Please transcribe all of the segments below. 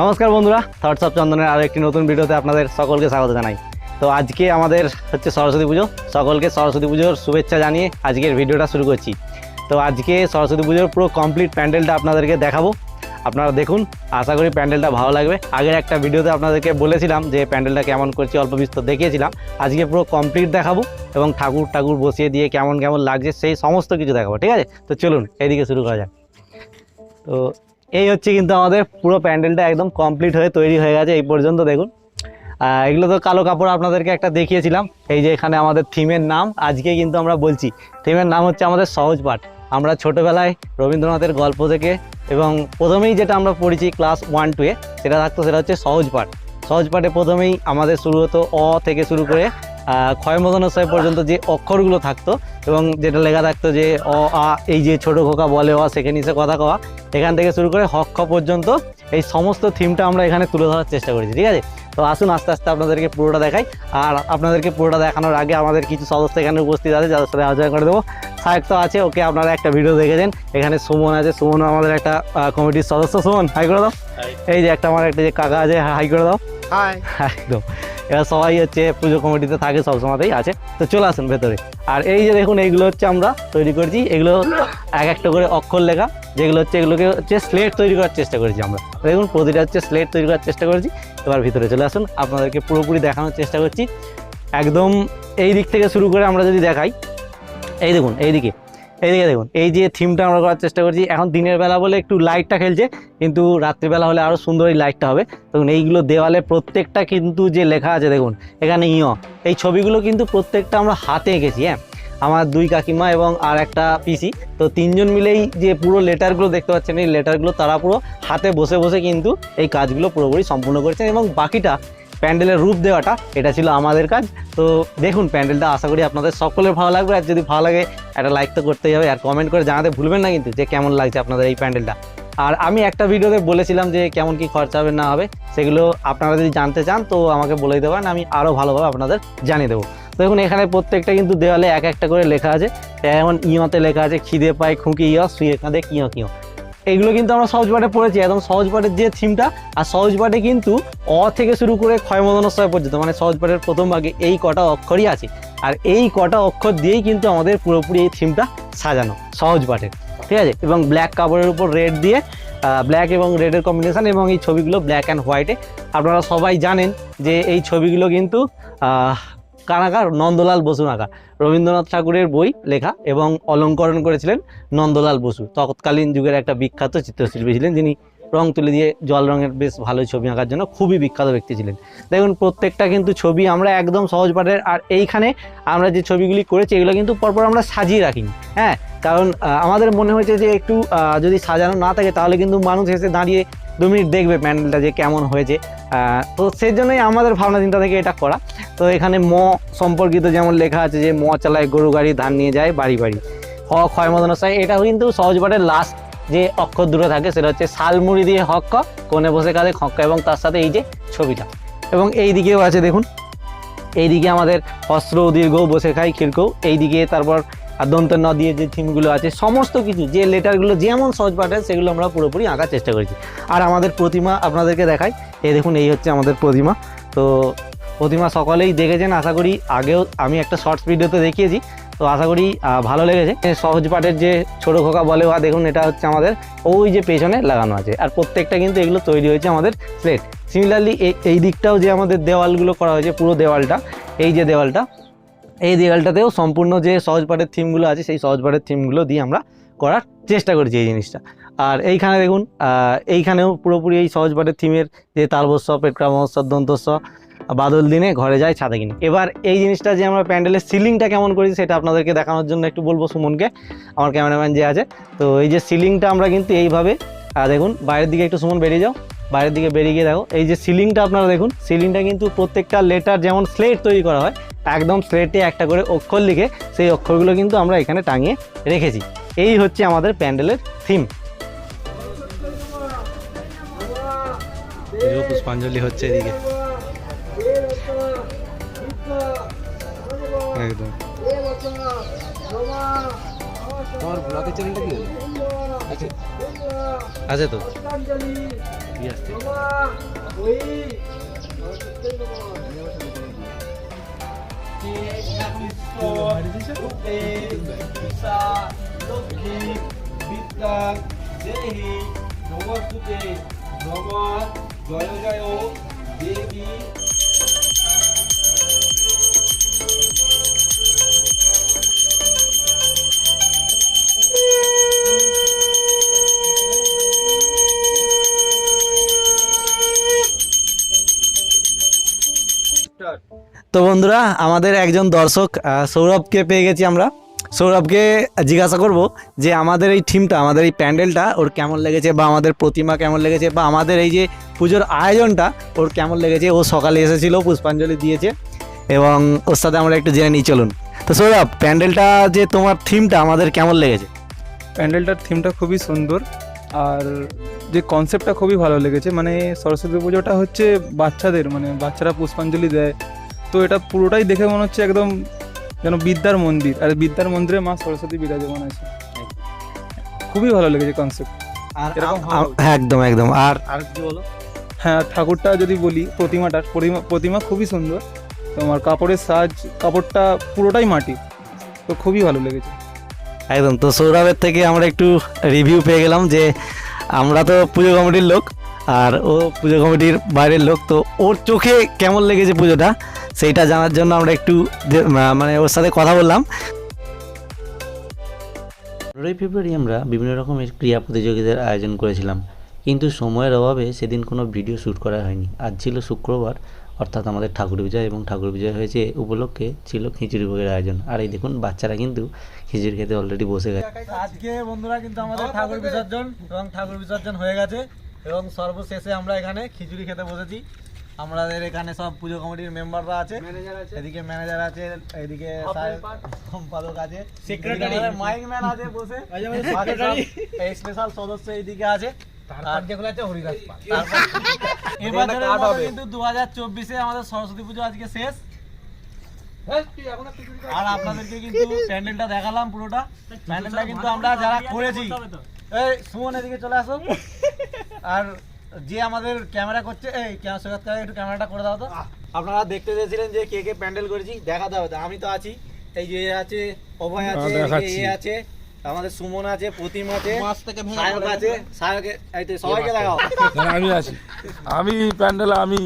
নমস্কার বন্ধুরা thoughts of চন্দনের আরও একটি নতুন ভিডিওতে আপনাদের সকলকে স্বাগত জানাই। তো আজকে আমাদের হচ্ছে সরস্বতী পুজো, সকলকে সরস্বতী পুজোর শুভেচ্ছা জানিয়ে আজকের ভিডিওটা শুরু করছি। তো আজকে সরস্বতী পুজোর পুরো কমপ্লিট প্যান্ডেলটা আপনাদেরকে দেখাবো। আপনারা দেখুন, আশা করি প্যান্ডেলটা ভালো লাগবে। আগের একটা ভিডিওতে আপনাদেরকে বলেছিলাম যে প্যান্ডেলটা কেমন করছি, অল্প বিস্তর দেখিয়েছিলাম। আজকে পুরো কমপ্লিট দেখাবো এবং ঠাকুর ঠাকুর বসিয়ে দিয়ে কেমন কেমন লাগছে, সেই সমস্ত কিছু দেখাবো, ঠিক আছে? তো চলুন এইদিকে শুরু করা যাক। তো এই হচ্ছে কিন্তু আমাদের পুরো প্যান্ডেলটা একদম কমপ্লিট হয়ে তৈরি হয়ে গেছে এই পর্যন্ত দেখুন। এগুলো তো কালো কাপড় আপনাদেরকে একটা দেখিয়েছিলাম। এই যে এখানে আমাদের থিমের নাম, আজকে কিন্তু আমরা বলছি থিমের নাম হচ্ছে আমাদের সহজ পাঠ। আমরা ছোটোবেলায় রবীন্দ্রনাথের গল্প থেকে এবং প্রথমেই যেটা আমরা পড়েছি ক্লাস ওয়ান টুয়ে সেটা থাকতো, সেটা হচ্ছে সহজ পাঠ। সহজ পাঠে প্রথমেই আমাদের শুরু হতো অ থেকে শুরু করে আহ, ক্ষয় মদনশয় পর্যন্ত যে অক্ষরগুলো থাকতো এবং যেটা লেখা থাকতো যে অ আ এই যে ছোটো খোকা বলে অ সেখানে নিচে কথা কওয়া এখান থেকে শুরু করে হক খ পর্যন্ত এই সমস্ত থিমটা আমরা এখানে তুলে ধরার চেষ্টা করেছি ঠিক আছে? তো আসুন আস্তে আস্তে আপনাদেরকে পুরোটা দেখাই। আর আপনাদেরকে পুরোটা দেখানোর আগে আমাদের কিছু সদস্য এখানে উপস্থিত আছে যাদের সাথে আলোচনা করে দেবো। সাহেব তো আছে ওকে আপনারা একটা ভিডিও দেখে দেখেছেন। এখানে সুমন আছে সুমন আমাদের একটা কমিটির সদস্য। সুমন হাই করে দাও। এই যে একটা আমার একটা যে কাকা আছে হাই করে দাও। হাই একদম। এরা সবাই হচ্ছে পুজো কমিটিতে থাকে সবসময়তেই আছে। তো চলে আসুন ভেতরে। আর এই যে দেখুন, এইগুলো হচ্ছে আমরা তৈরি করেছি। এগুলো এক একটা করে অক্ষর লেখা, যেগুলো হচ্ছে এগুলোকে হচ্ছে স্লেট তৈরি করার চেষ্টা করেছি আমরা। দেখুন, প্রতিটা হচ্ছে স্লেট তৈরি করার চেষ্টা করেছি। এবার ভিতরে চলে আসুন, আপনাদেরকে পুরোপুরি দেখানোর চেষ্টা করছি। একদম এই দিক থেকে শুরু করে আমরা যদি দেখাই, এই দেখুন এইদিকে এইদিকে দেখুন, এই যে থিমটা আমরা করার চেষ্টা করছি, এখন দিনের বেলা বলে একটু লাইটটা খেলছে, কিন্তু রাত্রিবেলা হলে আরও সুন্দর এই লাইটটা হবে। দেখুন, এইগুলো দেওয়ালে প্রত্যেকটা কিন্তু যে লেখা আছে, দেখুন, এখানে ইয় এই ছবিগুলো কিন্তু প্রত্যেকটা আমরা হাতে এঁকেছি হ্যাঁ। আমার দুই কাকিমা এবং আর একটা পিসি, তো তিনজন মিলেই যে পুরো লেটারগুলো দেখতে পাচ্ছেন, এই লেটারগুলো তারা পুরো হাতে বসে বসে কিন্তু এই কাজগুলো পুরোপুরি সম্পূর্ণ করেছেন এবং বাকিটা প্যান্ডেলের রূপ দেওয়াটা, এটা ছিল আমাদের কাজ। তো দেখুন প্যান্ডেলটা, আশা করি আপনাদের সকলের ভালো লাগবে। আর যদি ভালো লাগে, একটা লাইক তো করতেই হবে। আর কমেন্ট করে জানাতে ভুলবেন না কিন্তু যে কেমন লাগছে আপনাদের এই প্যান্ডেলটা। আর আমি একটা ভিডিওতে বলেছিলাম যে কেমন কি খরচা হবে, না হবে, সেগুলো আপনারা যদি জানতে চান, তো আমাকে বলে দিতে পারেন, আমি আরও ভালোভাবে আপনাদের জানিয়ে দেবো। দেখুন, এখানে প্রত্যেকটা কিন্তু দেওয়ালে এক একটা করে লেখা আছে। যেমন ইয়তে লেখা আছে, খিদে পায়, খুঁকি ইয় শুয়ে কাঁদে কিয় কিয়। এইগুলো কিন্তু আমরা সহজ পাঠে পড়েছি। একদম সহজ পাঠের যে থিমটা, আর সহজ পাঠে কিন্তু অ থেকে শুরু করে ক্ষয়মদনস্তয় পর্যন্ত মানে সহজ পাঠের প্রথম ভাগে এই কটা অক্ষরই আছে। আর এই কটা অক্ষর দিয়েই কিন্তু আমাদের পুরোপুরি এই থিমটা সাজানো, সহজ পাঠের। ঠিক আছে? এবং ব্ল্যাক কাপড়ের উপর রেড দিয়ে ব্ল্যাক এবং রেডের কম্বিনেশন এবং এই ছবিগুলো ব্ল্যাক অ্যান্ড হোয়াইটে আপনারা সবাই জানেন যে এই ছবিগুলো কিন্তু কানাকার নন্দলাল বসু নাকা রবীন্দ্রনাথ ঠাকুরের বই, লেখা এবং অলঙ্করণ করেছিলেন নন্দলাল বসু। তৎকালীন যুগের একটা বিখ্যাত চিত্রশিল্পী ছিলেন যিনি রং তুলে দিয়ে জল রঙের বেশ ভালো ছবি আঁকার জন্য খুবই বিখ্যাত ব্যক্তি ছিলেন। দেখুন, প্রত্যেকটা কিন্তু ছবি আমরা একদম সহজ পাঠের, আর এইখানে আমরা যে ছবিগুলি করেছি, এগুলো কিন্তু পরপর আমরা সাজিয়ে রাখিনি। হ্যাঁ কারণ আমাদের মনে হয়েছে যে একটু যদি সাজানো না থাকে, তাহলে কিন্তু মানুষ এসে দাঁড়িয়ে দু মিনিট দেখবে প্যান্ডেলটা যে কেমন হয়েছে। তো সেই জন্যই আমাদের ভাবনা চিন্তা থেকে এটা করা। তো এখানে ম সম্পর্কিত যেমন লেখা আছে যে, ম চালায় গরু গাড়ি, ধান নিয়ে যায়, বাড়ি বাড়ি। হ ক্ষয় মদনশাই এটাও কিন্তু সহজ পাঠের লাস্ট যে অক্ষর দুটো থাকে, সেটা হচ্ছে শালমুড়ি দিয়ে হক ক কোণে বসে কাঁধে খক্ক এবং তার সাথে এই যে ছবিটা। এবং এই দিকেও আছে দেখুন এইদিকে আমাদের অস্ত্র দীর্ঘ বসে খাই খিড়কৌ এইদিকে তারপর আর দন্ত ন দিয়ে যে থিমগুলো আছে, সমস্ত কিছু, যে লেটারগুলো যেমন সহজ পাঠের সেগুলো আমরা পুরোপুরি আঁকার চেষ্টা করেছি। আর আমাদের প্রতিমা আপনাদেরকে দেখাই। এই দেখুন, এই হচ্ছে আমাদের প্রতিমা। তো প্রতিমা সকলেই দেখেছেন, আশা করি আগেও আমি একটা শর্টস ভিডিওতে দেখিয়েছি। তো আশা করি ভালো লেগেছে। সহজ পাঠের যে ছোটো খোকা বলে, বা দেখুন, এটা হচ্ছে আমাদের, ওই যে পেছনে লাগানো আছে। আর প্রত্যেকটা কিন্তু এগুলো তৈরি হয়েছে আমাদের স্লেট সিমিলারলি এই দিকটাও যে আমাদের দেওয়ালগুলো করা হয়েছে, পুরো দেওয়ালটা, এই যে দেওয়ালটা এই দেওয়ালটাতেও সম্পূর্ণ যে সহজ পাঠের থিমগুলো আছে, সেই সহজ পাঠের থিমগুলো দিয়ে আমরা করার চেষ্টা করেছি এই জিনিসটা। আর এইখানে দেখুন এইখানেও পুরোপুরি এই সহজ পাঠের থিমের যে তালবস্ব মহোৎসব দন্তস্ব বাদল দিনে ঘরে যায় ছাদে কিনে। এবার এই জিনিসটা যে আমরা প্যান্ডেলের সিলিংটা কেমন করেছি সেটা আপনাদেরকে দেখানোর জন্য একটু বলব সুমনকে, আমার ক্যামেরাম্যান যে আছে। তো এই যে সিলিংটা আমরা কিন্তু এইভাবে দেখুন, বাইরের দিকে একটু সুমন বেরিয়ে যাও, বাইরের দিকে বেরিয়ে গিয়ে দেখো, এই যে সিলিংটা আপনারা দেখুন, সিলিংটা কিন্তু প্রত্যেকটা লেটার যেমন স্লেট তৈরি করা হয় একদম স্লেটে একটা করে অক্ষর লিখে সেই অক্ষরগুলো কিন্তু আমরা এখানে টাঙিয়ে রেখেছি। এই হচ্ছে আমাদের প্যান্ডেলের থিম পুষ্পাঞ্জলি হচ্ছে এদিকে। একদম। তোমার ব্লগের চ্যানেলটা কি আছে। তো? 롯데, 기사, 롯키, 빗당, 제희, 농업수대, 농업, 여여자요, 예비, তো বন্ধুরা, আমাদের একজন দর্শক সৌরভকে পেয়ে গেছি আমরা। সৌরভকে জিজ্ঞাসা করব যে আমাদের এই থিমটা, আমাদের এই প্যান্ডেলটা, ওর কেমন লেগেছে বা আমাদের প্রতিমা কেমন লেগেছে বা আমাদের এই যে পুজোর আয়োজনটা, ওর কেমন লেগেছে? ও সকালে এসেছিল, পুষ্পাঞ্জলি দিয়েছে এবং ওর সাথে আমরা একটু জেনে নিই, চলুন। তো সৌরভ, প্যান্ডেলটা যে তোমার থিমটা, আমাদের কেমন লেগেছে? প্যান্ডেলটার থিমটা খুবই সুন্দর, আর যে কনসেপ্টটা খুবই ভালো লেগেছে। মানে সরস্বতী পুজোটা হচ্ছে বাচ্চাদের মানে বাচ্চারা পুষ্পাঞ্জলি দেয় তো এটা পুরোটাই দেখে মনে হচ্ছে একদম যেন বিদ্যার মন্দির। আর বিদ্যার মন্দিরে মা সরস্বতী বিরাজমান আছে। খুবই ভালো লেগেছে কনসেপ্ট আর এরকম একদম একদম। আর আর কি বলো? হ্যাঁ আর ঠাকুরটা যদি বলি প্রতিমাটার প্রতিমা প্রতিমা খুবই সুন্দর। তোমার কাপড়ের সাজ কাপড়টা পুরোটাই মাটি। তো খুবই ভালো লেগেছে। একদম তো সৌরভের থেকে আমরা একটু রিভিউ পেয়ে গেলাম যে আমরা তো পুজো কমিটির লোক আর ও পুজো কমিটির বাইরের লোক তো ওর চোখে কেমন লেগেছে পুজোটা? সেইটা জানার জন্য আমরা একটু মানে ওর সাথে কথা বললাম। পনেরোই ফেব্রুয়ারি আমরা বিভিন্ন রকমের ক্রীড়া প্রতিযোগিতার আয়োজন করেছিলাম। কিন্তু সময়ের অভাবে সেদিন কোনো ভিডিও শ্যুট করা হয়নি। আজ ছিল শুক্রবার অর্থাৎ আমাদের ঠাকুর বিজয় এবং ঠাকুর বিজয় হয়েছে উপলক্ষে ছিল খিচুড়ি ভোগের আয়োজন। আর এই দেখুন বাচ্চারা কিন্তু খিচুড়ি খেতে অলরেডি বসে গেছে। আজকে বন্ধুরা কিন্তু আমাদের ঠাকুর বিসর্জন এবং ঠাকুর বিসর্জন হয়ে গেছে এবং সর্বশেষে আমরা এখানে খিচুড়ি খেতে বসেছি। আমাদের এখানে সব পুজো কমিটির মেম্বাররা আছে। এদিকে ম্যানেজার আছে এদিকে সম্পাদক আছে। সেক্রেটারি মাইক ম্যান আছে বসে। এই স্পেশাল সদস্য এইদিকে আছে। কিন্তু দু হাজার চব্বিশে আমাদের সরস্বতী পুজো আজকে শেষ। আর আপনাদেরকে কিন্তু প্যান্ডেলটা দেখালাম পুরোটা। প্যান্ডেলটা কিন্তু আমরা যারা করেছি। এই সুমন এদিকে চলে আসো। আর যে আমাদের ক্যামেরা করছে এই ক্যামেরা সৈকত কাকা একটু ক্যামেরাটা করে দাও তো। আপনারা দেখতে চেয়েছিলেন যে কে কে প্যান্ডেল করেছি দেখাতে হবে তো। আমি তো আছি। এই যে এ আছে অভয় আছে এদিকে এ আছে আমাদের সুমন আছে প্রতিম আছে সায়ক আছে সায়কে এই তো সবাইকে দেখাও। আমি আছি। আমি প্যান্ডেল আমি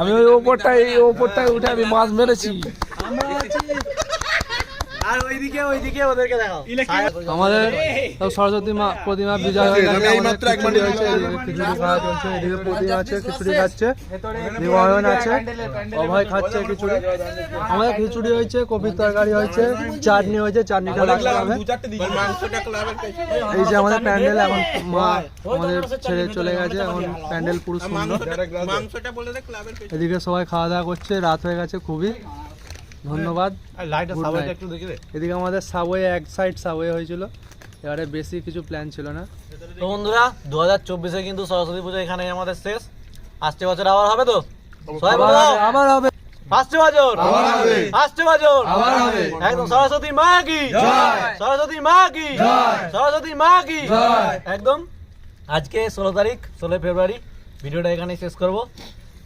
আমি ওই ওপরটাই এই ওপরটায় উঠে আমি মাছ মেরেছি। আর ওইদিকে ওইদিকে ওদেরকে দেখাও আমাদের সরস্বতী মা প্রতিমা বিজয় হয়ে গেছে খিচুড়ি হয়েছে খিচুড়ি খাওয়া চলছে এদিকে প্রতিমা আছে খিচুড়ি খাচ্ছে আছে অভয় খাচ্ছে খিচুড়ি আমাদের খিচুড়ি হয়েছে কপির তরকারি হয়েছে চাটনি হয়েছে চাটনিটা লাগতে হবে এই যে আমাদের প্যান্ডেল এখন মা আমাদের ছেড়ে চলে গেছে এখন প্যান্ডেল পুরো সুন্দর এদিকে সবাই খাওয়া দাওয়া করছে রাত হয়ে গেছে খুবই ধন্যবাদ। এদিকে আমাদের সাবওয়ে এক সাইড সাবওয়ে হয়েছিল। এবারে বেশি কিছু প্ল্যান ছিল না। তো বন্ধুরা দু হাজার চব্বিশে কিন্তু সরস্বতী পুজো এখানে আমাদের শেষ। আসছে বছর আবার হবে তো? আবার হবে, আবার হবে। আসছে বছর আসছে বছর একদম সরস্বতী মা কি? সরস্বতী মা কি? সরস্বতী মা কি? একদম। আজকে ষোলো তারিখ ষোলোই ফেব্রুয়ারি। ভিডিওটা এখানেই শেষ করব।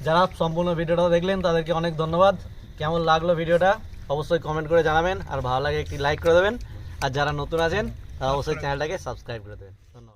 যারা সম্পূর্ণ ভিডিওটা দেখলেন তাদেরকে অনেক ধন্যবাদ। কেমন লাগল ভিডিওটা, অবশ্যই কমেন্ট করে জানাবেন, আর ভালো লাগে একটি লাইক করে দেবেন। আর যারা নতুন আছেন, তারা অবশ্যই চ্যানেলটাকে সাবস্ক্রাইব করে দেবেন। ধন্যবাদ।